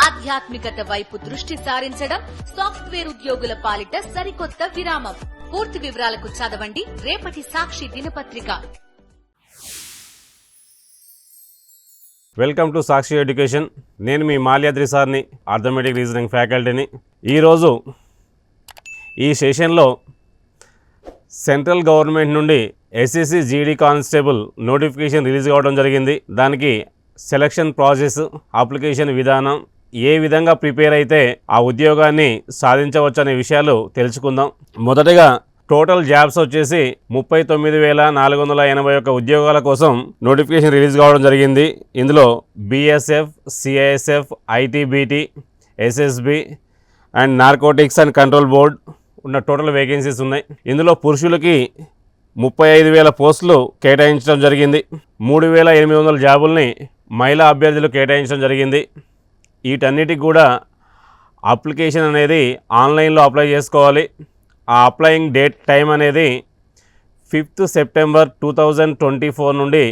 ఆధ్యాత్మికత వైపు దృష్టి సారించడం సాఫ్ట్వేర్ ఉద్యోగుల పాలిట సరికొత్త విరామం. పూర్తి వివరాలకు చదవండి. రేపటి సాక్షి దినపత్రిక. Welcome to Sakshi education. నేను మీ మాల్యాద్రి సార్ని ఆర్థమెటిక్ రీజనింగ్ ఫ్యాకల్టీని. ఈరోజు ఈ సెషన్లో సెంట్రల్ గవర్నమెంట్ నుండి SSC GD constable notification release కావడం జరిగింది. దానికి సెలక్షన్ ప్రాసెస్ అప్లికేషన్ విధానం ఏ విధంగా ప్రిపేర్ అయితే ఆ ఉద్యోగాన్ని సాధించవచ్చు అనే విషయాలు తెలుసుకుందాం. మొదటగా టోటల్ జాబ్స్ వచ్చేసి ముప్పై తొమ్మిది వేల నాలుగు వందల ఎనభై ఒక్క ఉద్యోగాల కోసం నోటిఫికేషన్ రిలీజ్ కావడం జరిగింది. ఇందులో BSF CISF ITBP SSB and narcotics and control board ఉన్న టోటల్ వేకెన్సీస్ ఉన్నాయి. ఇందులో పురుషులకి ముప్పై ఐదు వేల పోస్టులు కేటాయించడం జరిగింది. మూడు వేల ఎనిమిది వందల జాబుల్ని మహిళా అభ్యర్థులు కేటాయించడం జరిగింది. వీటన్నిటికి కూడా అప్లికేషన్ అనేది ఆన్లైన్లో అప్లై చేసుకోవాలి. ఆ అప్లయింగ్ డేట్ టైం అనేది fifth September two thousand twenty four నుండి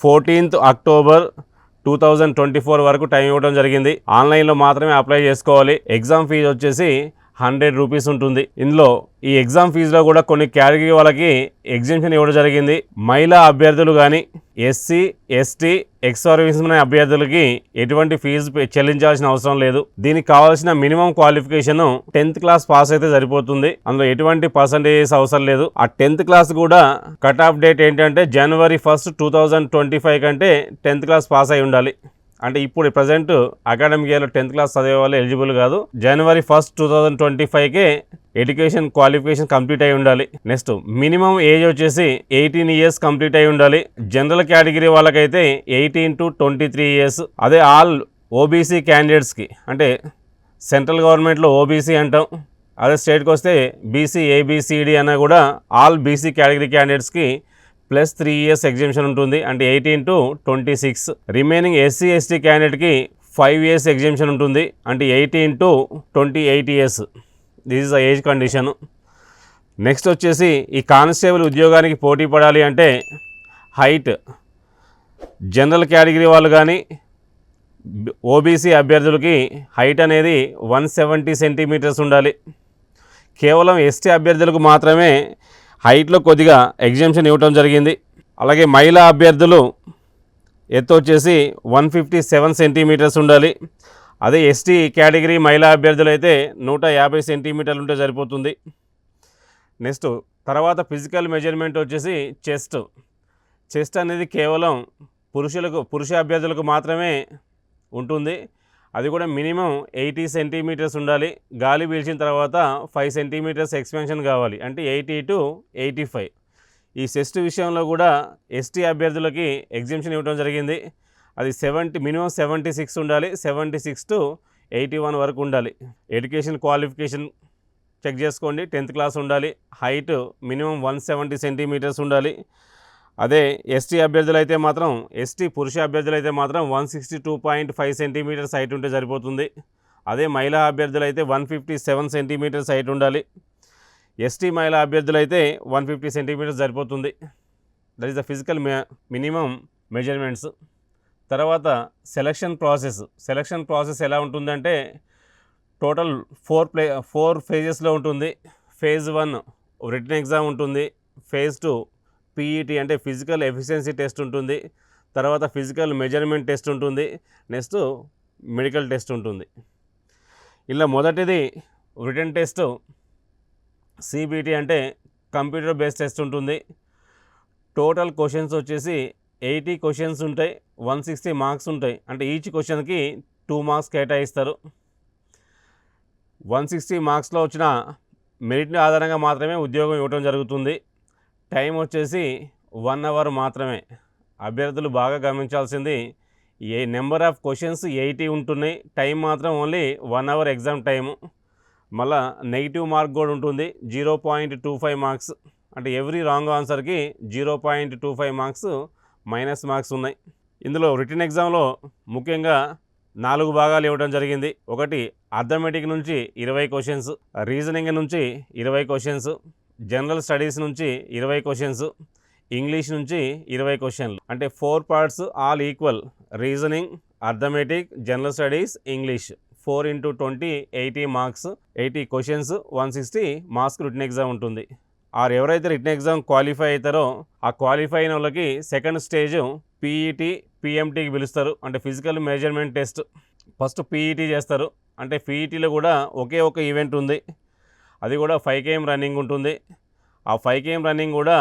fourteenth October two thousand twenty four వరకు టైం ఇవ్వడం జరిగింది. ఆన్లైన్లో మాత్రమే అప్లై చేసుకోవాలి. ఎగ్జామ్ ఫీజు వచ్చేసి హండ్రెడ్ రూపీస్ ఉంటుంది. ఇందులో ఈ ఎగ్జామ్ ఫీజులో కూడా కొన్ని కేటగిరీ వాళ్ళకి ఎగ్జిబిషన్ ఇవ్వడం జరిగింది. మహిళా అభ్యర్థులు కానీ ఎస్సీ ఎస్టీ ఎక్స్ సర్వీస్మెన్ అభ్యర్థులకి ఎటువంటి ఫీజు చెల్లించాల్సిన అవసరం లేదు. దీనికి కావాల్సిన minimum qualification tenth class pass అయితే సరిపోతుంది. అందులో ఎటువంటి పర్సంటేజెస్ అవసరం లేదు. ఆ టెన్త్ క్లాస్ కూడా కట్ ఆఫ్ డేట్ ఏంటంటే జనవరి first two thousand twenty five కంటే టెన్త్ క్లాస్ పాస్ అయి ఉండాలి. అంటే ఇప్పుడు ప్రజెంట్ అకాడమిక్ ఇయర్లో టెన్త్ క్లాస్ చదివే వాళ్ళు ఎలిజిబుల్ కాదు. జనవరి ఫస్ట్ టూ థౌజండ్ ట్వంటీ ఫైవ్కే ఎడ్యుకేషన్ క్వాలిఫికేషన్ కంప్లీట్ అయి ఉండాలి. నెక్స్ట్ మినిమం ఏజ్ వచ్చేసి ఎయిటీన్ ఇయర్స్ కంప్లీట్ అయి ఉండాలి. జనరల్ కేటగిరీ వాళ్ళకైతే eighteen to twenty three years అదే ఆల్ ఓబీసీ క్యాండిడేట్స్కి అంటే సెంట్రల్ గవర్నమెంట్లో ఓబీసీ అంటాం. అదే స్టేట్కి వస్తే బీసీ ఏబిసిడి అన్న కూడా ఆల్ బీసీ కేటగిరీ క్యాండిడేట్స్కి ప్లస్ త్రీ ఇయర్స్ ఎగ్జిబిషన్ ఉంటుంది అంటే eighteen to twenty six. Remaining SC ST క్యాండిడేట్కి five years exhibition ఉంటుంది అంటే eighteen to twenty eight years. This is the age condition next వచ్చేసి ఈ కానిస్టేబుల్ ఉద్యోగానికి పోటీ పడాలి అంటే హైట్. జనరల్ కేటగిరీ వాళ్ళు కానీ ఓబీసీ అభ్యర్థులకి హైట్ అనేది వన్ సెవెంటీ సెంటీమీటర్స్ ఉండాలి. కేవలం ఎస్టీ అభ్యర్థులకు మాత్రమే హైట్లో కొద్దిగా ఎగ్జామ్షన్ ఇవ్వటం జరిగింది. అలాగే మహిళా అభ్యర్థులు ఎత్తు వచ్చేసి వన్ ఫిఫ్టీ సెవెన్ సెంటీమీటర్స్ ఉండాలి. అదే ఎస్టీ కేటగిరీ మహిళా అభ్యర్థులు అయితే నూట యాభై సెంటీమీటర్లు ఉంటే సరిపోతుంది. నెక్స్ట్ తర్వాత ఫిజికల్ మెజర్మెంట్ వచ్చేసి చెస్ట్. చెస్ట్ అనేది కేవలం పురుషులకు పురుష అభ్యర్థులకు మాత్రమే ఉంటుంది. అది కూడా మినిమం ఎయిటీ సెంటీమీటర్స్ ఉండాలి. గాలి పీల్చిన తర్వాత ఫైవ్ సెంటీమీటర్స్ ఎక్స్పెన్షన్ కావాలి. అంటే ఎయిటీ టు ఎయిటీ ఫైవ్. ఈ సెస్ట్ విషయంలో కూడా ఎస్టీ అభ్యర్థులకి ఎగ్జిబిషన్ ఇవ్వడం జరిగింది. అది సెవెంటీ మినిమం సెవెంటీ సిక్స్ ఉండాలి. Seventy six to eighty one వరకు ఉండాలి. ఎడ్యుకేషన్ క్వాలిఫికేషన్ చెక్ చేసుకోండి. టెన్త్ క్లాస్ ఉండాలి. Height minimum one seventy centimetres ఉండాలి. అదే ఎస్టీ అభ్యర్థులు అయితే మాత్రం ఎస్టీ పురుష అభ్యర్థులు అయితే మాత్రం one sixty two point five centimetres height ఉంటే సరిపోతుంది. అదే మహిళా అభ్యర్థులు అయితే one fifty seven centimetres height ఉండాలి. ఎస్టీ మహిళా అభ్యర్థులు అయితే వన్ ఫిఫ్టీ సెంటీమీటర్స్ సరిపోతుంది. That is the physical minimum measurements తర్వాత సెలక్షన్ ప్రాసెస్ సెలక్షన్ ప్రాసెస్ ఎలా ఉంటుందంటే టోటల్ ఫోర్ ప్లే ఫోర్ ఫేజెస్లో ఉంటుంది. ఫేజ్ వన్ రిటర్న్ ఎగ్జామ్ ఉంటుంది. ఫేజ్ టూ పీఈటీ అంటే ఫిజికల్ ఎఫిషియన్సీ టెస్ట్ ఉంటుంది. తర్వాత ఫిజికల్ మెజర్మెంట్ టెస్ట్ ఉంటుంది. నెక్స్ట్ మెడికల్ టెస్ట్ ఉంటుంది. ఇలా మొదటిది రిటర్న్ టెస్ట్. సిబిటి అంటే కంప్యూటర్ బేస్డ్ టెస్ట్ ఉంటుంది. టోటల్ క్వశ్చన్స్ వచ్చేసి ఎయిటీ క్వశ్చన్స్ ఉంటాయి. వన్ సిక్స్టీ మార్క్స్ ఉంటాయి. అంటే ఈచ్ క్వశ్చన్కి టూ మార్క్స్ కేటాయిస్తారు. వన్ సిక్స్టీ మార్క్స్లో వచ్చిన మెరిట్ ఆధారంగా మాత్రమే ఉద్యోగం ఇవ్వడం జరుగుతుంది. టైం వచ్చేసి వన్ అవర్ మాత్రమే. అభ్యర్థులు బాగా గమనించాల్సింది ఏ నెంబర్ ఆఫ్ క్వశ్చన్స్ ఎయిటీ ఉంటున్నాయి. టైం మాత్రం only one hour exam time. మళ్ళా నెగిటివ్ మార్క్ కూడా ఉంటుంది. Zero point two five marks. అంటే every wrong ఆన్సర్కి zero point two five marks minus marks ఉన్నాయి. ఇందులో రిటర్న్ ఎగ్జామ్లో ముఖ్యంగా నాలుగు భాగాలు ఇవ్వడం జరిగింది. ఒకటి అథమెటిక్ నుంచి ఇరవై క్వశ్చన్స్ రీజనింగ్ నుంచి ఇరవై క్వశ్చన్స్ జనరల్ స్టడీస్ నుంచి ఇరవై క్వశ్చన్స్ ఇంగ్లీష్ నుంచి ఇరవై క్వశ్చన్లు. అంటే four parts all equal. Reasoning arithmetic general studies English. Four into twenty eighty marks. Eighty questions one sixty marks written exam ఉంటుంది. ఆర్ ఎవరైతే రిటర్న్ ఎగ్జామ్ క్వాలిఫై అవుతారో ఆ క్వాలిఫై అయిన వాళ్ళకి సెకండ్ స్టేజ్ పీఈటీ పిఎంటీకి పిలుస్తారు. అంటే physical measurement test. First PET చేస్తారు. అంటే పీఈటీలో కూడా ఒకే ఒక ఈవెంట్ ఉంది. అది కూడా ఫైవ్ కేఎం రన్నింగ్ ఉంటుంది. ఆ ఫైవ్ కేఎం రన్నింగ్ కూడా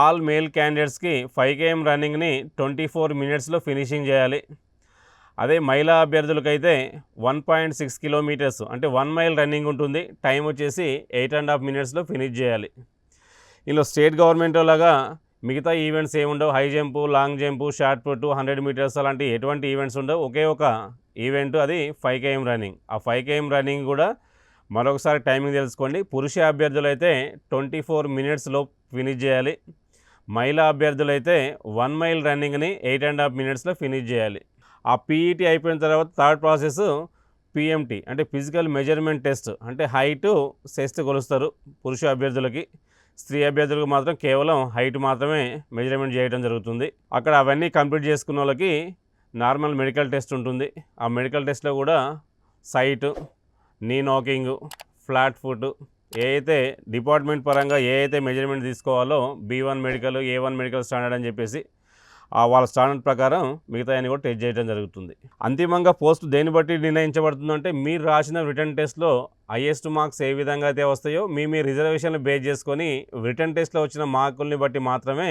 ఆల్ మేల్ క్యాండిడేట్స్కి ఫైవ్ కేఎం రన్నింగ్ని ట్వంటీ ఫోర్ మినిట్స్లో ఫినిషింగ్ చేయాలి. అదే మహిళా అభ్యర్థులకైతే వన్ పాయింట్ సిక్స్ కిలోమీటర్స్ అంటే వన్ మైల్ రన్నింగ్ ఉంటుంది. టైం వచ్చేసి ఎయిట్ అండ్ హాఫ్ మినిట్స్లో ఫినిష్ చేయాలి. ఇందులో స్టేట్ గవర్నమెంట్ లాగా మిగతా ఈవెంట్స్ ఏముండవు high jump long jump shot put hundred metres అలాంటి ఎటువంటి ఈవెంట్స్ ఉండవు. ఒకే ఒక ఈవెంట్ అది ఫైవ్ కేఎం రన్నింగ్ ఆ ఫైవ్ కేఎం రన్నింగ్ కూడా మరొకసారి టైమింగ్ తెలుసుకోండి. పురుష అభ్యర్థులు అయితే ట్వంటీ ఫోర్ మినిట్స్లో ఫినిష్ చేయాలి. మహిళా అభ్యర్థులు అయితే వన్ మైల్ రన్నింగ్ని ఎయిట్ అండ్ హాఫ్ మినిట్స్లో ఫినిష్ చేయాలి. ఆ పీఈటీ అయిపోయిన తర్వాత థర్డ్ ప్రాసెస్ పిఎంటీ అంటే ఫిజికల్ మెజర్మెంట్ టెస్ట్ అంటే హైట్ సెస్ట్ కొలుస్తారు పురుష అభ్యర్థులకి. స్త్రీ అభ్యర్థులకు మాత్రం కేవలం హైట్ మాత్రమే మెజర్మెంట్ చేయడం జరుగుతుంది. అక్కడ అవన్నీ కంప్లీట్ చేసుకున్న వాళ్ళకి నార్మల్ మెడికల్ టెస్ట్ ఉంటుంది. ఆ మెడికల్ టెస్ట్లో కూడా సైటు నీ నాకింగ్ ఫ్లాట్ ఫుట్ ఏ అయితే డిపార్ట్మెంట్ పరంగా ఏ అయితే మెజర్మెంట్ తీసుకోవాలో B one medical A one medical standard అని చెప్పేసి ఆ వాళ్ళ స్టాండర్డ్ ప్రకారం మిగతా అన్ని కూడా టెస్ట్ చేయడం జరుగుతుంది. అంతిమంగా పోస్ట్ దేన్ని బట్టి నిర్ణయించబడుతుందంటే మీరు రాసిన రిటర్న్ టెస్ట్లో హైయెస్ట్ మార్క్స్ ఏ విధంగా అయితే వస్తాయో మీ మీ రిజర్వేషన్లు బేస్ చేసుకొని రిటర్న్ టెస్ట్లో వచ్చిన మార్కుల్ని బట్టి మాత్రమే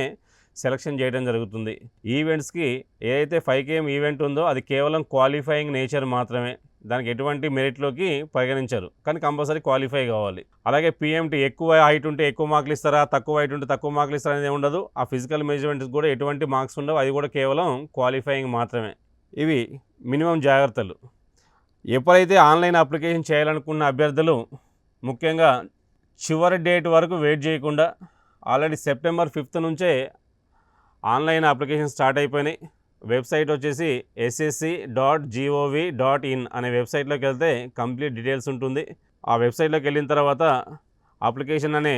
సెలక్షన్ చేయడం జరుగుతుంది. ఈవెంట్స్కి ఏదైతే ఫైవ్ కేఎం ఈవెంట్ ఉందో అది కేవలం క్వాలిఫైయింగ్ నేచర్ మాత్రమే. దానికి ఎటువంటి మెరిట్లోకి పరిగణించరు. కానీ కంపల్సరీ క్వాలిఫై కావాలి. అలాగే పిఎంటీ ఎక్కువ హైట్ ఉంటే ఎక్కువ మార్కులు ఇస్తారా తక్కువ హైట్ ఉంటే తక్కువ మార్కులు ఇస్తారా అనేది ఉండదు. ఆ ఫిజికల్ మెజర్మెంట్స్ కూడా ఎటువంటి మార్క్స్ ఉండవు. అది కూడా కేవలం క్వాలిఫైయింగ్ మాత్రమే. ఇవి మినిమం జాగ్రత్తలు. ఎప్పుడైతే ఆన్లైన్ అప్లికేషన్ చేయాలనుకున్న అభ్యర్థులు ముఖ్యంగా చివరి డేట్ వరకు వెయిట్ చేయకుండా ఆల్రెడీ సెప్టెంబర్ ఫిఫ్త్ నుంచే ఆన్లైన్ అప్లికేషన్ స్టార్ట్ అయిపోయినాయి. వెబ్సైట్ వచ్చేసి SSC dot GOV dot in అనే వెబ్సైట్లోకి వెళ్తే కంప్లీట్ డీటెయిల్స్ ఉంటుంది. ఆ వెబ్సైట్లోకి వెళ్ళిన తర్వాత అప్లికేషన్ అనే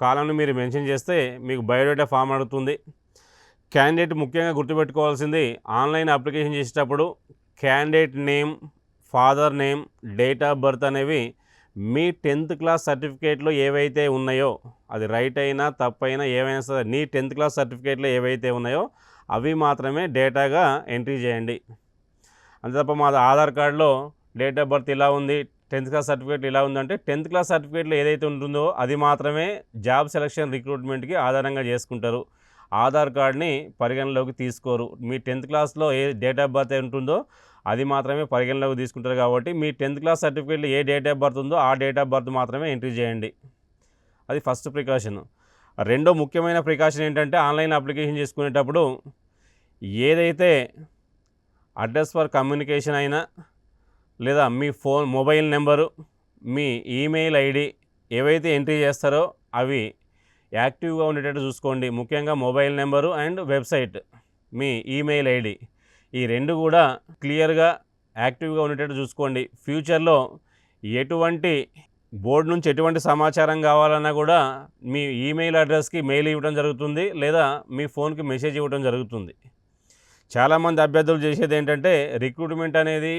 కాలంను మీరు మెన్షన్ చేస్తే మీకు బయోడేటా ఫామ్ అడుగుతుంది క్యాండిడేట్ ముఖ్యంగా గుర్తుపెట్టుకోవాల్సింది ఆన్లైన్ అప్లికేషన్ చేసేటప్పుడు candidate name father name date of birth అనేవి మీ టెన్త్ క్లాస్ సర్టిఫికేట్లో ఏవైతే ఉన్నాయో అది రైట్ అయినా తప్పైనా ఏవైనా సరే నీ టెన్త్ క్లాస్ సర్టిఫికేట్లో ఏవైతే ఉన్నాయో అవి మాత్రమే డేటాగా ఎంట్రీ చేయండి. అంతే తప్ప మా ఆధార్ కార్డులో డేట్ ఆఫ్ బర్త్ ఇలా ఉంది టెన్త్ క్లాస్ సర్టిఫికేట్ ఇలా ఉందంటే టెన్త్ క్లాస్ సర్టిఫికేట్లో ఏదైతే ఉంటుందో అది మాత్రమే జాబ్ సెలక్షన్ రిక్రూట్మెంట్కి ఆధారంగా చేసుకుంటారు. ఆధార్ కార్డ్ని పరిగణలోకి తీసుకోరు. మీ టెన్త్ క్లాస్లో ఏ డేట్ ఆఫ్ బర్త్ ఉంటుందో అది మాత్రమే పరిగణలోకి తీసుకుంటారు కాబట్టి మీ టెన్త్ క్లాస్ సర్టిఫికేట్లో ఏ డేట్ ఆఫ్ బర్త్ ఉందో ఆ డేట్ ఆఫ్ బర్త్ మాత్రమే ఎంట్రీ చేయండి. అది ఫస్ట్ ప్రికాషన్. రెండో ముఖ్యమైన ప్రికాషన్ ఏంటంటే ఆన్లైన్ అప్లికేషన్ చేసుకునేటప్పుడు ఏదైతే అడ్రస్ ఫర్ కమ్యూనికేషన్ అయినా లేదా మీ ఫోన్ మొబైల్ నెంబరు మీ ఈమెయిల్ ఐడి ఏవైతే ఎంట్రీ చేస్తారో అవి యాక్టివ్గా ఉండేటట్టు చూసుకోండి. ముఖ్యంగా మొబైల్ నెంబరు అండ్ వెబ్సైట్ మీ ఈమెయిల్ ఐడి ఈ రెండు కూడా క్లియర్గా యాక్టివ్గా ఉండేటట్టు చూసుకోండి. ఫ్యూచర్లో ఎటువంటి బోర్డు నుంచి ఎటువంటి సమాచారం కావాలన్నా కూడా మీ ఈమెయిల్ అడ్రస్కి మెయిల్ ఇవ్వడం జరుగుతుంది లేదా మీ ఫోన్కి మెసేజ్ ఇవ్వడం జరుగుతుంది. చాలామంది అభ్యర్థులు చేసేది ఏంటంటే రిక్రూట్మెంట్ అనేది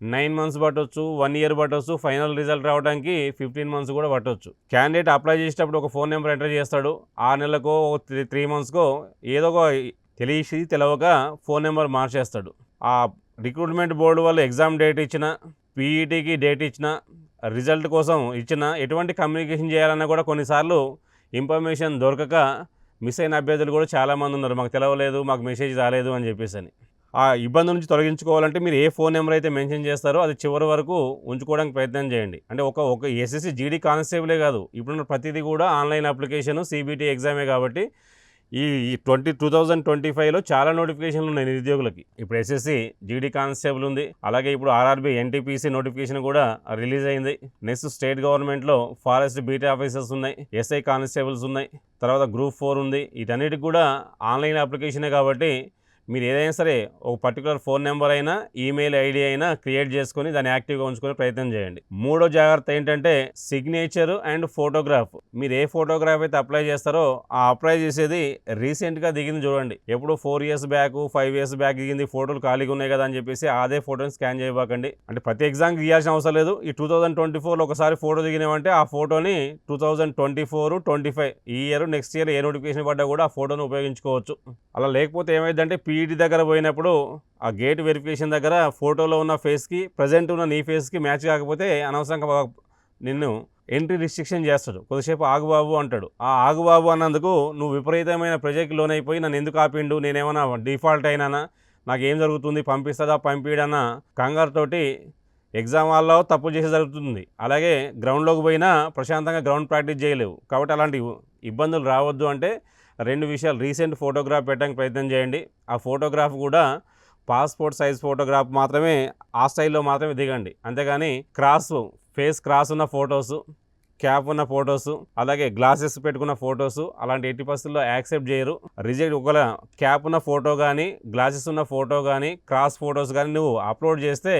నైన్ మంత్స్ పట్టొచ్చు వన్ ఇయర్ పట్టొచ్చు ఫైనల్ రిజల్ట్ రావడానికి ఫిఫ్టీన్ మంత్స్ కూడా పట్టొచ్చు. క్యాండిడేట్ అప్లై చేసేటప్పుడు ఒక ఫోన్ నెంబర్ ఎంటర్ చేస్తాడు ఆరు నెలలకో త్రీ త్రీ మంత్స్కో ఏదో ఒక తెలిసి తెలవక ఫోన్ నెంబర్ మార్చేస్తాడు. ఆ రిక్రూట్మెంట్ బోర్డు వాళ్ళు ఎగ్జామ్ డేట్ ఇచ్చిన పీఈటీకి డేట్ ఇచ్చిన రిజల్ట్ కోసం ఇచ్చిన ఎటువంటి కమ్యూనికేషన్ చేయాలన్నా కూడా కొన్నిసార్లు ఇన్ఫర్మేషన్ దొరకక మిస్ అయిన అభ్యర్థులు కూడా చాలామంది ఉన్నారు. మాకు తెలవలేదు మాకు మెసేజ్ రాలేదు అని చెప్పేసి అని. ఆ ఇబ్బంది నుంచి తొలగించుకోవాలంటే మీరు ఏ ఫోన్ నెంబర్ అయితే మెన్షన్ చేస్తారో అది చివరి వరకు ఉంచుకోవడానికి ప్రయత్నం చేయండి. అంటే ఒక ఒక ఎస్ఎస్సి జీడీ కానిస్టేబులే కాదు. ఇప్పుడున్న ప్రతిదీ కూడా ఆన్లైన్ అప్లికేషన్ సిబిటీ ఎగ్జామే కాబట్టి ఈ ట్వంటీ టూ థౌజండ్ ట్వంటీ ఫైవ్లో చాలా నోటిఫికేషన్లు ఉన్నాయి నిరుద్యోగులకి. ఇప్పుడు ఎస్ఎస్సి జీడీ కానిస్టేబుల్ ఉంది. అలాగే ఇప్పుడు ఆర్ఆర్బీ ఎన్టీపీసీ నోటిఫికేషన్ కూడా రిలీజ్ అయింది. నెక్స్ట్ స్టేట్ గవర్నమెంట్లో ఫారెస్ట్ బీటీ ఆఫీసర్స్ ఉన్నాయి ఎస్ఐ కానిస్టేబుల్స్ ఉన్నాయి. తర్వాత గ్రూప్ ఫోర్ ఉంది. వీటన్నిటికి కూడా ఆన్లైన్ అప్లికేషనే కాబట్టి మీరు ఏదైనా సరే ఒక పర్టికులర్ ఫోన్ నెంబర్ అయినా ఈమెయిల్ ఐడి అయినా క్రియేట్ చేసుకొని దాన్ని యాక్టివ్గా ఉంచుకునే ప్రయత్నం చేయండి. మూడో జాగ్రత్త ఏంటంటే సిగ్నేచర్ అండ్ ఫోటోగ్రాఫ్ మీరు ఏ ఫోటోగ్రాఫ్ అయితే అప్లై చేస్తారో ఆ అప్లై చేసేది రీసెంట్గా దిగింది చూడండి. ఎప్పుడు four years back five years back దిగింది ఫోటోలు ఖాళీగా ఉన్నాయి కదా అని చెప్పేసి అదే ఫోటోని స్కాన్ చేయబాకండి. అంటే ప్రతి ఎగ్జామ్కి గీయాల్సిన అవసరం లేదు. ఈ టూ థౌసండ్ ట్వంటీ ఫోర్లో ఒకసారి ఫోటో దిగినామంటే ఆ ఫోటోని two thousand twenty four twenty five ఈ ఇయర్ నెక్స్ట్ ఇయర్ ఏ నోటిఫికేషన్ పడ్డా కూడా ఆ ఫోటోని ఉపయోగించుకోవచ్చు. అలా లేకపోతే ఏమైందంటే పీఈటీ దగ్గర పోయినప్పుడు ఆ గేట్ వెరిఫికేషన్ దగ్గర ఫోటోలో ఉన్న ఫేస్కి ప్రజెంట్ ఉన్న నీ ఫేస్కి మ్యాచ్ కాకపోతే అనవసరంగా నిన్ను ఎంట్రీ రిస్ట్రిక్షన్ చేస్తాడు. కొద్దిసేపు ఆగుబాబు అంటాడు. ఆ ఆగుబాబు అన్నందుకు నువ్వు విపరీతమైన ప్రజెక్ట్ లోనైపోయి నన్ను ఎందుకు ఆపిండు? నేనేమన్నా డిఫాల్ట్ అయినానా? నాకు ఏం జరుగుతుంది పంపిస్తుందా పంపిడన్న కంగారుతోటి ఎగ్జామ్ హాల్లో తప్పు చేసి జరుగుతుంది. అలాగే గ్రౌండ్లోకి పోయినా ప్రశాంతంగా గ్రౌండ్ ప్రాక్టీస్ చేయలేవు. కాబట్టి అలాంటి ఇబ్బందులు రావద్దు అంటే రెండు విషయాలు. రీసెంట్ ఫోటోగ్రాఫ్ పెట్టడానికి ప్రయత్నం చేయండి. ఆ ఫోటోగ్రాఫ్ కూడా పాస్పోర్ట్ సైజ్ ఫోటోగ్రాఫ్ మాత్రమే ఆ స్టైల్లో మాత్రమే దిగండి. అంతేగాని క్రాస్ ఫేస్ క్రాస్ ఉన్న ఫొటోస్ క్యాప్ ఉన్న ఫొటోస్ అలాగే గ్లాసెస్ పెట్టుకున్న ఫొటోస్ అలాంటి ఎట్టి పరిస్థితుల్లో యాక్సెప్ట్ చేయరు. రిజెక్ట్ ఒకవేళ క్యాప్ ఉన్న ఫోటో కానీ గ్లాసెస్ ఉన్న ఫోటో కానీ క్రాస్ ఫొటోస్ కానీ నువ్వు అప్లోడ్ చేస్తే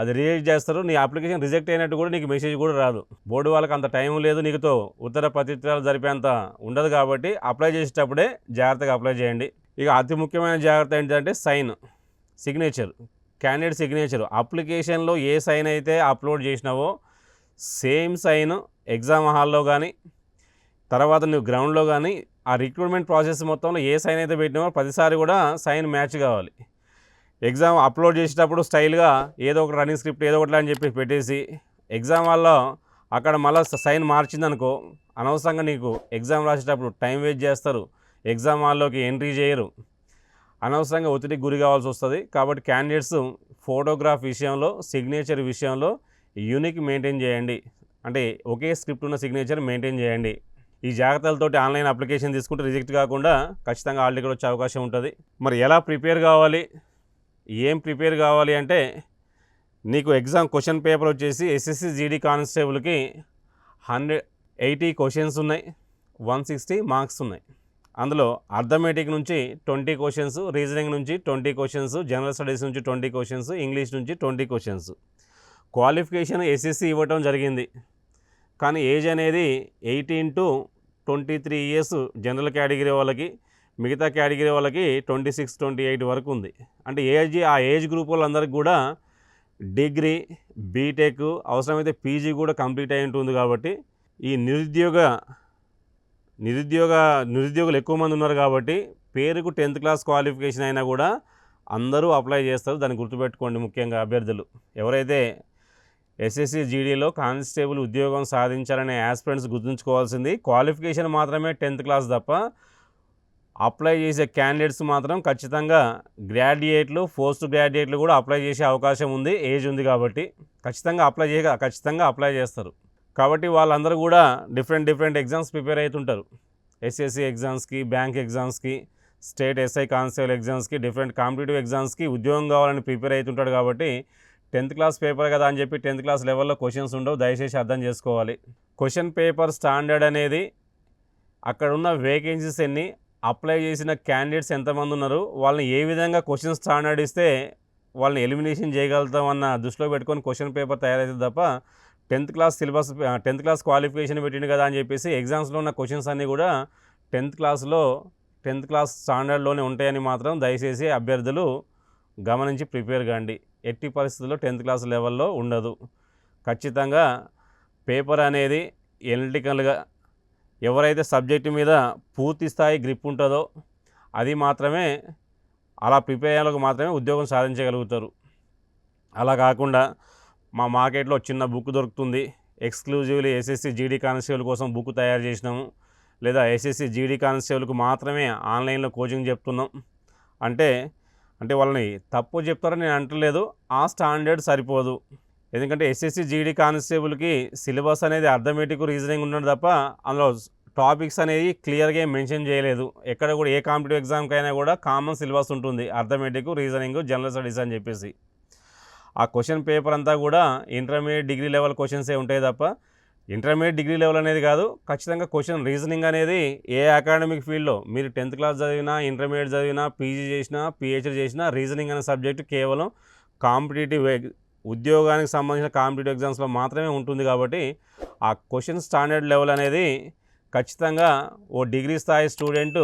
అది రిజెక్ట్ చేస్తారు నీ అప్లికేషన్ రిజెక్ట్ అయినట్టు కూడా నీకు మెసేజ్ కూడా రాదు. బోర్డు వాళ్ళకి అంత టైం లేదు నీకుతో ఉత్తర ప్రతిత్రాలు జరిపేంత ఉండదు కాబట్టి అప్లై చేసేటప్పుడే జాగ్రత్తగా అప్లై చేయండి. ఇక అతి ముఖ్యమైన జాగ్రత్త ఏంటంటే సైన్ సిగ్నేచర్ క్యాండిడేట్ సిగ్నేచర్. అప్లికేషన్లో ఏ సైన్ అయితే అప్లోడ్ చేసినావో సేమ్ సైన్ ఎగ్జామ్ హాల్లో కానీ తర్వాత నువ్వు గ్రౌండ్లో కానీ ఆ రిక్రూట్మెంట్ ప్రాసెస్ మొత్తంలో ఏ సైన్ అయితే పెట్టినావో ప్రతిసారి కూడా సైన్ మ్యాచ్ కావాలి. ఎగ్జామ్ అప్లోడ్ చేసేటప్పుడు స్టైల్గా ఏదో ఒకటి రన్నింగ్ స్క్రిప్ట్ ఏదో ఒకటి అని చెప్పి పెట్టేసి ఎగ్జామ్ వల్ల అక్కడ మళ్ళీ సైన్ మార్చిందనుకో అనవసరంగా నీకు ఎగ్జామ్ రాసేటప్పుడు టైం వేస్ట్ చేస్తారు. ఎగ్జామ్ హాల్లోకి ఎంట్రీ చేయరు. అనవసరంగా ఒత్తిడికి గురి కావాల్సి వస్తుంది. కాబట్టి క్యాండిడేట్స్ ఫోటోగ్రాఫ్ విషయంలో సిగ్నేచర్ విషయంలో యూనిక్ మెయింటైన్ చేయండి. అంటే ఒకే స్క్రిప్ట్ ఉన్న సిగ్నేచర్ మెయింటైన్ చేయండి. ఈ జాగ్రత్తలతోటి ఆన్లైన్ అప్లికేషన్ తీసుకుంటే రిజెక్ట్ కాకుండా ఖచ్చితంగా ఆల్ టికెట్ వచ్చే అవకాశం ఉంటుంది. మరి ఎలా ప్రిపేర్ కావాలి? ఏం ప్రిపేర్ కావాలి అంటే నీకు ఎగ్జామ్ క్వశ్చన్ పేపర్ వచ్చేసి ఎస్ఎస్సి జీడీ కానిస్టేబుల్కి హండ్రెడ్ ఎయిటీ క్వశ్చన్స్ ఉన్నాయి వన్ సిక్స్టీ మార్క్స్ ఉన్నాయి. అందులో అర్థమెటిక్ నుంచి ట్వంటీ క్వశ్చన్స్ రీజనింగ్ నుంచి ట్వంటీ క్వశ్చన్స్ జనరల్ స్టడీస్ నుంచి ట్వంటీ క్వశ్చన్స్ ఇంగ్లీష్ నుంచి ట్వంటీ క్వశ్చన్స్. క్వాలిఫికేషన్ ఎస్ఎస్సి ఇవ్వటం జరిగింది. కానీ ఏజ్ అనేది eighteen to twenty three years general category వాళ్ళకి మిగతా కేటగిరీ వాళ్ళకి ట్వంటీ సిక్స్ ట్వంటీ ఎయిట్ వరకు ఉంది. అంటే ఏజ్ ఆ ఏజ్ గ్రూప్ వాళ్ళందరికీ కూడా డిగ్రీ బీటెక్ అవసరమైతే పీజీ కూడా కంప్లీట్ అయి ఉంటుంది కాబట్టి ఈ నిరుద్యోగ నిరుద్యోగ నిరుద్యోగులు ఎక్కువ మంది ఉన్నారు కాబట్టి పేరుకు టెన్త్ క్లాస్ క్వాలిఫికేషన్ అయినా కూడా అందరూ అప్లై చేస్తారు. దాన్ని గుర్తుపెట్టుకోండి ముఖ్యంగా అభ్యర్థులు. ఎవరైతే ఎస్ఎస్సి జీడీలో కానిస్టేబుల్ ఉద్యోగం సాధించాలనే యాస్పిరెంట్స్ గుర్తుంచుకోవాల్సింది క్వాలిఫికేషన్ మాత్రమే టెన్త్ క్లాస్ తప్ప అప్లై చేసే క్యాండిడేట్స్ మాత్రం ఖచ్చితంగా గ్రాడ్యుయేట్లు పోస్ట్ గ్రాడ్యుయేట్లు కూడా అప్లై చేసే అవకాశం ఉంది ఏజ్ ఉంది కాబట్టి. ఖచ్చితంగా అప్లై చేయ ఖచ్చితంగా అప్లై చేస్తారు. కాబట్టి వాళ్ళందరూ కూడా డిఫరెంట్ డిఫరెంట్ ఎగ్జామ్స్ ప్రిపేర్ అవుతుంటారు ఎస్ఎస్సి ఎగ్జామ్స్కి బ్యాంక్ ఎగ్జామ్స్కి స్టేట్ ఎస్ఐ కానిస్టేబుల్ ఎగ్జామ్స్కి డిఫరెంట్ కాంపిటేటివ్ ఎగ్జామ్స్కి ఉద్యోగం కావాలని ప్రిపేర్ అవుతుంటాడు కాబట్టి టెన్త్ క్లాస్ పేపర్ కదా అని చెప్పి టెన్త్ క్లాస్ లెవెల్లో క్వశ్చన్స్ ఉండవు దయచేసి అర్థం చేసుకోవాలి. క్వశ్చన్ పేపర్ స్టాండర్డ్ అనేది అక్కడ ఉన్న వేకెన్సీస్ ఎన్ని అప్లై చేసిన క్యాండిడేట్స్ ఎంతమంది ఉన్నారు వాళ్ళని ఏ విధంగా క్వశ్చన్ స్టాండర్డ్ ఇస్తే వాళ్ళని ఎలిమినేషన్ చేయగలుగుతాం అన్న దృష్టిలో పెట్టుకొని క్వశ్చన్ పేపర్ తయారైతే తప్ప tenth class syllabus tenth class qualification పెట్టిండు కదా అని చెప్పేసి ఎగ్జామ్స్లో ఉన్న క్వశ్చన్స్ అన్నీ కూడా టెన్త్ క్లాస్లో టెన్త్ క్లాస్ స్టాండర్డ్లోనే ఉంటాయని మాత్రం దయచేసి అభ్యర్థులు గమనించి ప్రిపేర్ కాండి. ఎట్టి పరిస్థితుల్లో టెన్త్ క్లాస్ లెవెల్లో ఉండదు. ఖచ్చితంగా పేపర్ అనేది ఎనలిటికల్గా ఎవరైతే సబ్జెక్టు మీద పూర్తి స్థాయి గ్రిప్ ఉంటుందో అది మాత్రమే అలా ప్రిపేర్ అయ్యేందుకు మాత్రమే ఉద్యోగం సాధించగలుగుతారు. అలా కాకుండా మా మార్కెట్లో చిన్న బుక్ దొరుకుతుంది. ఎక్స్క్లూజివ్లీ ఎస్ఎస్సి జీడీ కానిస్టేబుల్ కోసం బుక్ తయారు చేసినాము. లేదా ఎస్ఎస్సి జీడీ కానిస్టేబుల్కి మాత్రమే ఆన్లైన్లో కోచింగ్ చెప్తున్నాం. అంటే అంటే వాళ్ళని తప్పు చెప్తారని నేను అంటలేదు. ఆ స్టాండర్డ్ సరిపోదు. ఎందుకంటే ఎస్ఎస్సి జీడీ కానిస్టేబుల్కి సిలబస్ అనేది అర్థమెటిక్ రీజనింగ్ ఉన్నాడు తప్ప అందులో టాపిక్స్ అనేది క్లియర్గా మెన్షన్ చేయలేదు. ఎక్కడ కూడా ఏ కాంపిటేటివ్ ఎగ్జామ్కైనా కూడా కామన్ సిలబస్ ఉంటుంది. అర్థమెటిక్ రీజనింగ్ జనరల్ స్టడీస్ అని చెప్పేసి. ఆ క్వశ్చన్ పేపర్ అంతా కూడా ఇంటర్మీడియట్ డిగ్రీ లెవెల్ క్వశ్చన్సే ఉంటాయి తప్ప ఇంటర్మీడియట్ డిగ్రీ లెవెల్ అనేది కాదు ఖచ్చితంగా క్వశ్చన్ రీజనింగ్ అనేది ఏ అకాడమిక్ ఫీల్డ్లో మీరు టెన్త్ క్లాస్ చదివినా ఇంటర్మీడియట్ చదివినా పీజీ చేసినా పిహెచ్డీ చేసినా రీజనింగ్ అనే సబ్జెక్టు కేవలం కాంపిటేటివ్ ఉద్యోగానికి సంబంధించిన కాంపిటేటివ్ ఎగ్జామ్స్లో మాత్రమే ఉంటుంది కాబట్టి ఆ క్వశ్చన్ స్టాండర్డ్ లెవెల్ అనేది ఖచ్చితంగా ఓ డిగ్రీ స్థాయి స్టూడెంట్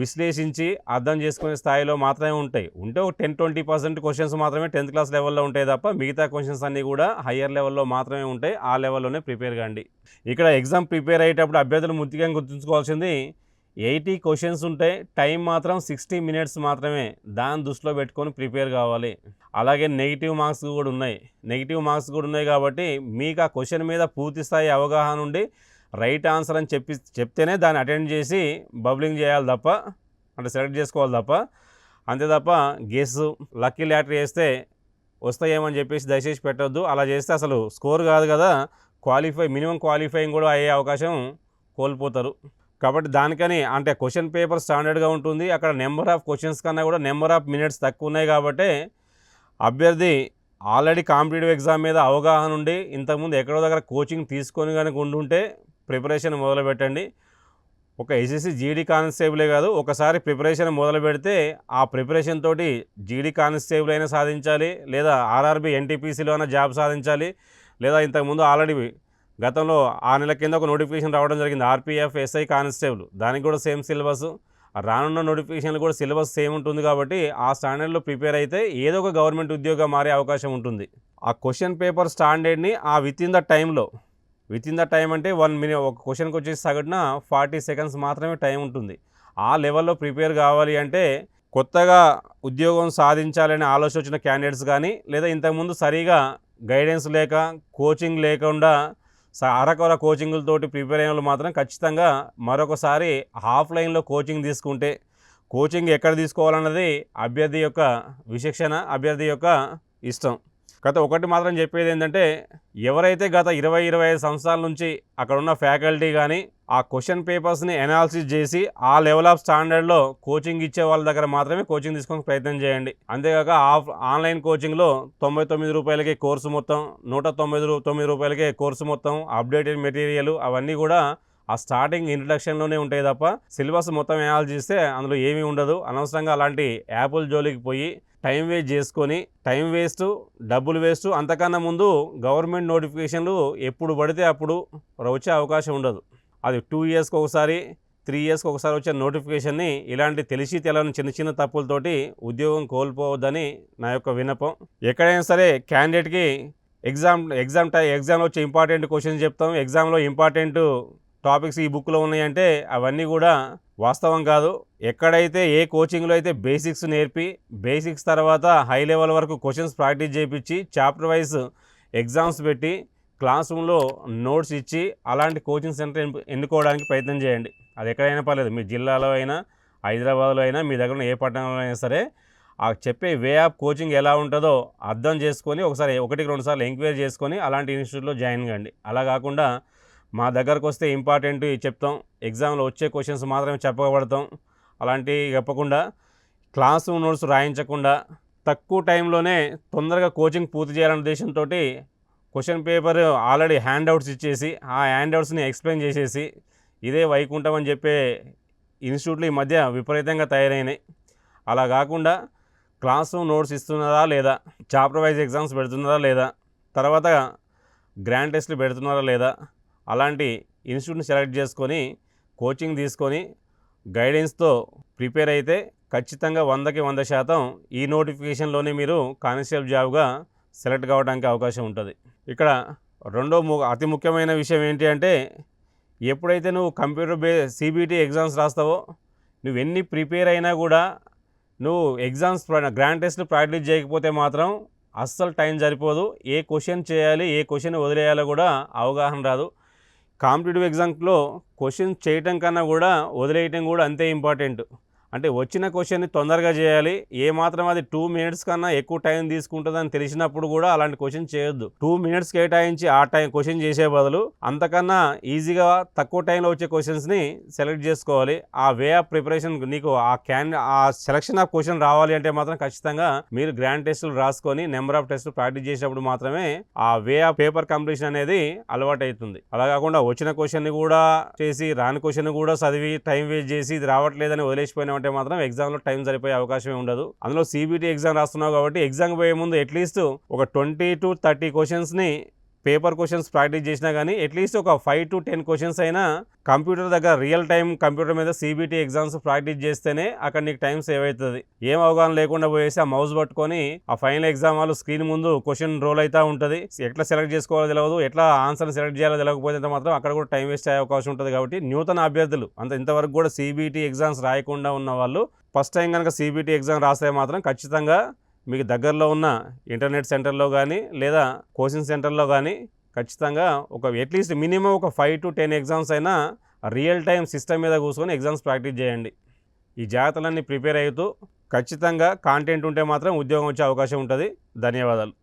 విశ్లేషించి అర్థం చేసుకునే స్థాయిలో మాత్రమే ఉంటాయి. ఉంటే ఒక టెన్ ట్వంటీ పర్సెంట్ క్వశ్చన్స్ మాత్రమే టెన్త్ క్లాస్ లెవెల్లో ఉంటాయి తప్ప మిగతా క్వశ్చన్స్ అన్నీ కూడా హయ్యర్ లెవెల్లో మాత్రమే ఉంటాయి. ఆ లెవెల్లోనే ప్రిపేర్ కాండి. ఇక్కడ ఎగ్జామ్ ప్రిపేర్ అయ్యేటప్పుడు అభ్యర్థులు ముఖ్యంగా గుర్తుంచుకోవాల్సింది ఎయిటీ క్వశ్చన్స్ ఉంటాయి టైం మాత్రం సిక్స్టీ మినిట్స్ మాత్రమే దాన్ని దృష్టిలో పెట్టుకొని ప్రిపేర్ కావాలి. అలాగే నెగిటివ్ మార్క్స్ కూడా ఉన్నాయి. నెగిటివ్ మార్క్స్ కూడా ఉన్నాయి కాబట్టి మీకు ఆ క్వశ్చన్ మీద పూర్తి స్థాయి అవగాహన ఉండి రైట్ ఆన్సర్ అని చెప్పి చెప్తేనే దాన్ని అటెండ్ చేసి బబ్లింగ్ చేయాలి తప్ప అంటే సెలెక్ట్ చేసుకోవాలి తప్ప అంతే తప్ప గెస్ లక్కీ లాటరీ వేస్తే వస్తాయేమని చెప్పేసి దయచేసి పెట్టొద్దు. అలా చేస్తే అసలు స్కోర్ కాదు కదా క్వాలిఫై మినిమం క్వాలిఫైయింగ్ కూడా అయ్యే అవకాశం కోల్పోతారు. కాబట్టి దానికని అంటే క్వశ్చన్ పేపర్ స్టాండర్డ్గా ఉంటుంది. అక్కడ నెంబర్ ఆఫ్ క్వశ్చన్స్ కన్నా కూడా నెంబర్ ఆఫ్ మినిట్స్ తక్కువ ఉన్నాయి కాబట్టి అభ్యర్థి ఆల్రెడీ కాంపిటేటివ్ ఎగ్జామ్ మీద అవగాహన ఉండి ఇంతకుముందు ఎక్కడో దగ్గర కోచింగ్ తీసుకొని కనుక ఉండుంటే ప్రిపరేషన్ మొదలుపెట్టండి ఒక ఎస్ఎస్సి జీడీ కానిస్టేబులే కాదు ఒకసారి ప్రిపరేషన్ మొదలు పెడితే ఆ ప్రిపరేషన్ తోటి జీడీ కానిస్టేబుల్ అయినా సాధించాలి లేదా ఆర్ఆర్బి ఎన్టీపీసీలో అయినా జాబ్ సాధించాలి లేదా ఇంతకుముందు ఆల్రెడీ గతంలో ఆ నెల కింద ఒక నోటిఫికేషన్ రావడం జరిగింది. RPF SI constable. దానికి కూడా సేమ్ సిలబస్. రానున్న నోటిఫికేషన్లు కూడా సిలబస్ సేమ్ ఉంటుంది కాబట్టి ఆ స్టాండర్డ్లో ప్రిపేర్ అయితే ఏదో ఒక గవర్నమెంట్ ఉద్యోగం మారే అవకాశం ఉంటుంది. ఆ క్వశ్చన్ పేపర్ స్టాండర్డ్ని ఆ విత్ ఇన్ ద టైంలో విత్ ఇన్ ద టైం అంటే వన్ మినిట్ ఒక క్వశ్చన్కి వచ్చేసి సగటున ఫార్టీ సెకండ్స్ మాత్రమే టైం ఉంటుంది. ఆ లెవెల్లో ప్రిపేర్ కావాలి అంటే కొత్తగా ఉద్యోగం సాధించాలనే ఆలోచన వచ్చిన క్యాండిడేట్స్ కానీ లేదా ఇంతకుముందు సరిగా గైడెన్స్ లేక కోచింగ్ లేకుండా అరకొర కోచింగులతోటి ప్రిపేర్ అయిన వాళ్ళు మాత్రం ఖచ్చితంగా మరొకసారి ఆఫ్లైన్లో కోచింగ్ తీసుకుంటే కోచింగ్ ఎక్కడ తీసుకోవాలన్నది అభ్యర్థి యొక్క విశిక్షణ అభ్యర్థి యొక్క ఇష్టం. గత ఒకటి మాత్రం చెప్పేది ఏంటంటే ఎవరైతే గత ఇరవై ఇరవై ఐదు సంవత్సరాల నుంచి అక్కడ ఉన్న ఫ్యాకల్టీ కానీ ఆ క్వశ్చన్ పేపర్స్ని ఎనాలిసిస్ చేసి ఆ లెవెల్ ఆఫ్ స్టాండర్డ్లో కోచింగ్ ఇచ్చే వాళ్ళ దగ్గర మాత్రమే కోచింగ్ తీసుకోవడానికి ప్రయత్నం చేయండి. అంతేకాక ఆఫ్ ఆన్లైన్ కోచింగ్లో తొంభై తొమ్మిది రూపాయలకే కోర్సు మొత్తం నూట తొమ్మిది తొమ్మిది రూపాయలకే కోర్సు మొత్తం అప్డేటెడ్ మెటీరియల్ అవన్నీ కూడా ఆ స్టార్టింగ్ ఇంట్రడక్షన్లోనే ఉంటాయి తప్ప సిలబస్ మొత్తం ఎనాలిసిస్ చేస్తే అందులో ఏమీ ఉండదు. అనవసరంగా అలాంటి యాప్ల జోలికి పోయి టైం వేస్ట్ చేసుకొని టైం వేస్ట్ డబ్బులు వేస్ట్ అంతకన్నా ముందు గవర్నమెంట్ నోటిఫికేషన్లు ఎప్పుడు పడితే అప్పుడు వచ్చే అవకాశం ఉండదు. అది టూ ఇయర్స్కి ఒకసారి త్రీ ఇయర్స్కి ఒకసారి వచ్చే నోటిఫికేషన్ని ఇలాంటి తెలిసి తెలని చిన్న చిన్న తప్పులతోటి ఉద్యోగం కోల్పోవద్దని నా యొక్క విన్నపం. ఎక్కడైనా సరే క్యాండిడేట్కి ఎగ్జామ్ ఎగ్జామ్ టై ఎగ్జామ్లో వచ్చే ఇంపార్టెంట్ క్వశ్చన్స్ చెప్తాం. ఎగ్జామ్లో ఇంపార్టెంట్ టాపిక్స్ ఈ బుక్లో ఉన్నాయంటే అవన్నీ కూడా వాస్తవం కాదు. ఎక్కడైతే ఏ కోచింగ్లో అయితే బేసిక్స్ నేర్పి బేసిక్స్ తర్వాత హై లెవెల్ వరకు క్వశ్చన్స్ ప్రాక్టీస్ చేయించి చాప్టర్ వైజ్ ఎగ్జామ్స్ పెట్టి క్లాస్ రూమ్లో నోట్స్ ఇచ్చి అలాంటి కోచింగ్ సెంటర్ ఎన్నుకోవడానికి ప్రయత్నం చేయండి. అది ఎక్కడైనా పర్లేదు. మీ జిల్లాలో అయినా హైదరాబాద్లో అయినా మీ దగ్గర ఉన్న ఏ పట్టణంలో అయినా సరే ఆ చెప్పే వే ఆఫ్ కోచింగ్ ఎలా ఉంటుందో అర్థం చేసుకొని ఒకసారి ఒకటికి రెండు సార్లు ఎంక్వైరీ చేసుకొని అలాంటి ఇన్స్టిట్యూట్లో జాయిన్ కండి. అలా కాకుండా మా దగ్గరకు వస్తే ఇంపార్టెంట్ చెప్తాం. ఎగ్జామ్లో వచ్చే క్వశ్చన్స్ మాత్రమే చెప్పబడతాం. అలాంటివి చెప్పకుండా క్లాస్ రూమ్ నోట్స్ రాయించకుండా తక్కువ టైంలోనే తొందరగా కోచింగ్ పూర్తి చేయాలనే ఉద్దేశంతో question paper already handouts ఇచ్చేసి ఆ హ్యాండ్ అవుట్స్ని ఎక్స్ప్లెయిన్ చేసేసి ఇదే వైకుంఠం అని చెప్పే ఇన్స్టిట్యూట్లు ఈ మధ్య విపరీతంగా తయారైనాయి. అలా కాకుండా క్లాస్ రూమ్ నోట్స్ ఇస్తున్నారా లేదా చాప్టర్ వైజ్ ఎగ్జామ్స్ పెడుతున్నారా లేదా తర్వాత గ్రాండ్ టెస్ట్లు పెడుతున్నారా లేదా అలాంటి ఇన్స్టిట్యూట్ని సెలెక్ట్ చేసుకొని కోచింగ్ తీసుకొని గైడెన్స్తో ప్రిపేర్ అయితే ఖచ్చితంగా వందకి వంద శాతం ఈ నోటిఫికేషన్లోనే మీరు కానిస్టేబుల్ జాబ్గా సెలెక్ట్ కావడానికి అవకాశం ఉంటుంది. ఇక్కడ రెండో ము- అతి ముఖ్యమైన విషయం ఏంటి అంటే ఎప్పుడైతే నువ్వు కంప్యూటర్ బే సిబిటి ఎగ్జామ్స్ రాస్తావో నువ్వు ఎన్ని ప్రిపేర్ అయినా కూడా నువ్వు ఎగ్జామ్స్ గ్రాండ్ టెస్ట్లు ప్రాక్టీస్ చేయకపోతే మాత్రం అస్సలు టైం సరిపోదు. ఏ క్వశ్చన్ చేయాలి ఏ క్వశ్చన్ వదిలేయాలో కూడా అవగాహన రాదు. కాంపిటేటివ్ ఎగ్జామ్స్లో క్వశ్చన్ చేయటం కన్నా కూడా వదిలేయటం కూడా అంతే ఇంపార్టెంట్. అంటే వచ్చిన క్వశ్చన్ని తొందరగా చేయాలి. ఏ మాత్రం అది టూ మినిట్స్ కన్నా ఎక్కువ టైం తీసుకుంటుందని తెలిసినప్పుడు కూడా అలాంటి క్వశ్చన్ చేయొద్దు. టూ మినిట్స్ కేటాయించి ఆ టైం క్వశ్చన్ చేసే బదులు అంతకన్నా ఈజీగా తక్కువ టైంలో వచ్చే క్వశ్చన్స్ని సెలెక్ట్ చేసుకోవాలి. ఆ వే ఆఫ్ ప్రిపరేషన్ నీకు ఆ క్యాన్ ఆ సెలక్షన్ ఆఫ్ క్వశ్చన్ రావాలి అంటే మాత్రం ఖచ్చితంగా మీరు గ్రాండ్ టెస్టులు రాసుకొని నెంబర్ ఆఫ్ టెస్టులు ప్రాక్టీస్ చేసినప్పుడు మాత్రమే ఆ వే ఆఫ్ పేపర్ కంప్లీషన్ అనేది అలవాటు అవుతుంది అలా కాకుండా వచ్చిన క్వశ్చన్ కూడా చేసి రాని క్వశ్చన్ కూడా చదివి టైం వేస్ట్ చేసి ఇది రావట్లేదని వదిలేసిపోయినామంటే మాత్రం ఎగ్జామ్లో టైం సరిపోయే అవకాశమే ఉండదు. అందులో సిబిటి ఎగ్జామ్ రాస్తున్నావు కాబట్టి ఎగ్జామ్ పోయే ముందు అట్లీస్ట్ ఒక ట్వంటీ టు థర్టీ క్వశ్చన్స్ని పేపర్ క్వశ్చన్స్ ప్రాక్టీస్ చేసినా కానీ అట్లీస్ట్ ఒక ఫైవ్ టు టెన్ క్వశ్చన్స్ అయినా కంప్యూటర్ దగ్గర రియల్ టైం కంప్యూటర్ మీద సీబీటీ ఎగ్జామ్స్ ప్రాక్టీస్ చేస్తేనే అక్కడ నీకు టైం సేవ్ అవుతుంది. ఏం అవగాహన లేకుండా పోయేసి ఆ మౌస్ పట్టుకొని ఆ ఫైనల్ ఎగ్జామ్ వాళ్ళు స్క్రీన్ ముందు క్వశ్చన్ రోల్ అవుతూ ఉంటుంది. ఎట్లా సెలెక్ట్ చేసుకోవాలో తెలియదు ఎట్లా ఆన్సర్ సెలెక్ట్ చేయాలో తెలియకపోతే మాత్రం అక్కడ కూడా టైం వేస్ట్ అయ్యే అవకాశం ఉంటుంది కాబట్టి నూతన అభ్యర్థులు అంత ఇంతవరకు కూడా సిబిటీ ఎగ్జామ్స్ రాయకుండా ఉన్న వాళ్ళు ఫస్ట్ టైం కనుక సీబీటీ ఎగ్జామ్ రాస్తే మాత్రం ఖచ్చితంగా మీకు దగ్గరలో ఉన్న ఇంటర్నెట్ సెంటర్లో కానీ లేదా కోచింగ్ సెంటర్లో కానీ ఖచ్చితంగా ఒక అట్లీస్ట్ మినిమం ఒక ఫైవ్ టు టెన్ ఎగ్జామ్స్ అయినా రియల్ టైం సిస్టమ్ మీద కూర్చొని ఎగ్జామ్స్ ప్రాక్టీస్ చేయండి. ఈ జాగ్రత్తలన్నీ ప్రిపేర్ అవుతూ ఖచ్చితంగా కాంటెంట్ ఉంటే మాత్రం ఉద్యోగం వచ్చే అవకాశం ఉంటుంది. ధన్యవాదాలు.